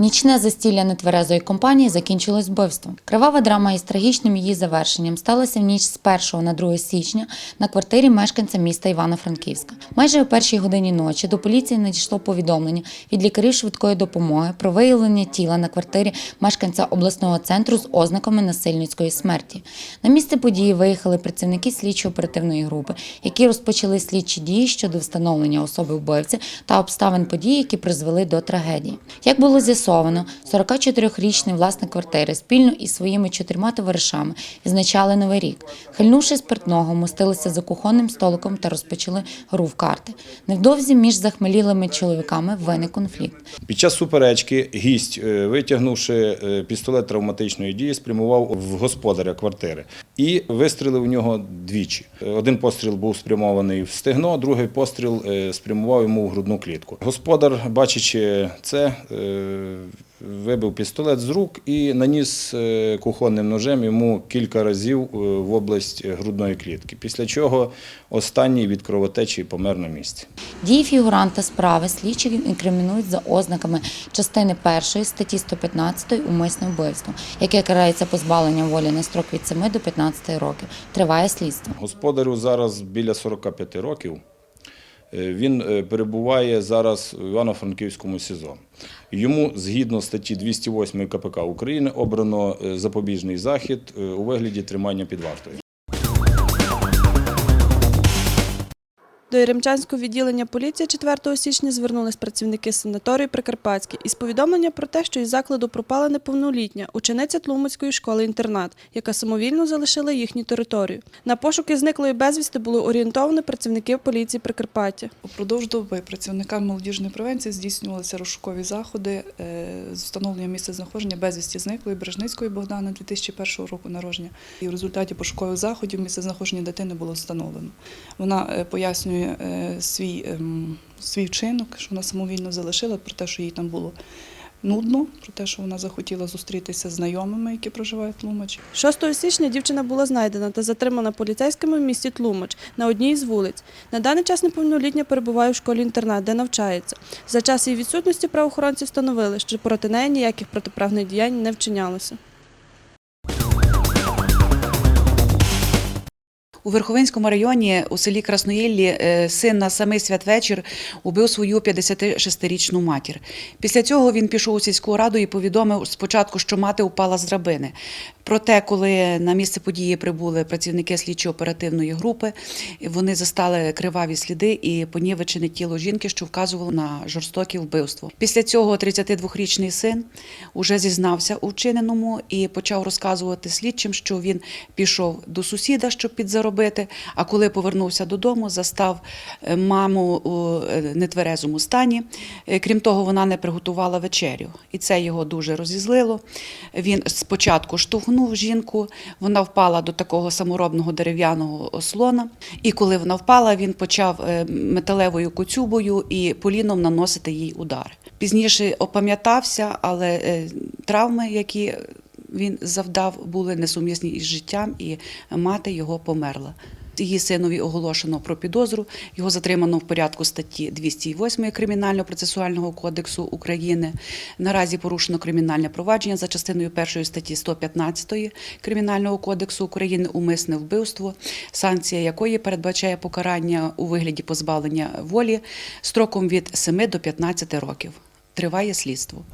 Нічне застілля нетверезої компанії закінчилось вбивством. Кривава драма із трагічним її завершенням сталася в ніч з 1 на 2 січня на квартирі мешканця міста Івано-Франківська. Майже о першій годині ночі до поліції надійшло повідомлення від лікарів швидкої допомоги про виявлення тіла на квартирі мешканця обласного центру з ознаками насильницької смерті. На місце події виїхали працівники слідчо-оперативної групи, які розпочали слідчі дії щодо встановлення особи вбивці та обставин подій, які призвели до трагедії. Як було з'ясовано, 44-річний власник квартири спільно із своїми чотирма товаришами відзначали новий рік. Хильнувши спиртного, мостилися за кухонним столиком та розпочали гру в карти. Невдовзі між захмелілими чоловіками виник конфлікт. Під час суперечки гість, е, витягнувши е, пістолет травматичної дії, спрямував в господаря квартири і вистрілив у нього двічі. Один постріл був спрямований в стегно, другий постріл е, спрямував йому в грудну клітку. Господар, бачачи це, е, вибив пістолет з рук і наніс е, кухонним ножем йому кілька разів е, в область грудної клітки. Після чого останній від кровотечі помер на місці. Дії фігуранта справи слідчі інкримінують за ознаками частини 1 статті 115 умисне вбивство, яке карається позбавленням волі на строк від 7 до 15 років. Триває слідство. Господарю зараз біля 45 років. Е, Він е, перебуває зараз в Івано-Франківському СІЗО. Йому згідно статті 208 КПК України обрано е, запобіжний захід у вигляді тримання під вартою. До Яремчанського відділення поліції 4 січня звернулись працівники санаторію Прикарпатський із повідомлення про те, що із закладу пропала неповнолітня учениця Тлумацької школи-інтернат, яка самовільно залишила їхню територію. На пошуки зниклої безвісти були орієнтовані працівники поліції Прикарпаття. Упродовж доби працівниками молодіжної превенції здійснювалися розшукові заходи е, з встановлення місця знаходження безвісті зниклої Бережницької Богдани 2001 року народження. І в результаті пошукових заходів місце знаходження дитини було встановлено. Вона е, пояснює е, свій, ем, свій вчинок, що вона самовільно залишила, про те, що їй там було нудно, про те, що вона захотіла зустрітися з знайомими, які проживають в Тлумачі. 6 січня дівчина була знайдена та затримана поліцейськими в місті Тлумач на одній із вулиць. На даний час неповнолітня перебуває в школі-інтернат, де навчається. За час її відсутності правоохоронці встановили, що проти неї ніяких протиправних діянь не вчинялося. У Верховинському районі у селі Красноїллі е, син на самий святвечір убив свою 56-річну матір. Після цього він пішов у сільську раду і повідомив спочатку, що мати упала з драбини. Проте, коли на місце події прибули працівники слідчо-оперативної групи, вони застали криваві сліди і понівечене тіло жінки, що вказувало на жорстоке вбивство. Після цього 32-річний син уже зізнався у вчиненому і почав розказувати слідчим, що він пішов до сусіда, щоб підзаробити. А коли повернувся додому, застав е, маму у е, нетверезому стані. Е, Крім того, вона не приготувала вечерю, і це його дуже розізлило. Він спочатку штовхнув жінку, вона впала до такого саморобного дерев'яного ослона. І коли вона впала, він почав е, металевою коцюбою і поліном наносити їй удари. Пізніше опам'ятався, але е, травми, які він завдав, були несумісні із життям, і мати його померла. Її синові оголошено про підозру. Його затримано в порядку статті 208 Кримінально-процесуального кодексу України. Наразі порушено кримінальне провадження за частиною першої статті 115 Кримінального кодексу України умисне вбивство, санкція якої передбачає покарання у вигляді позбавлення волі строком від 7 до 15 років. Триває слідство.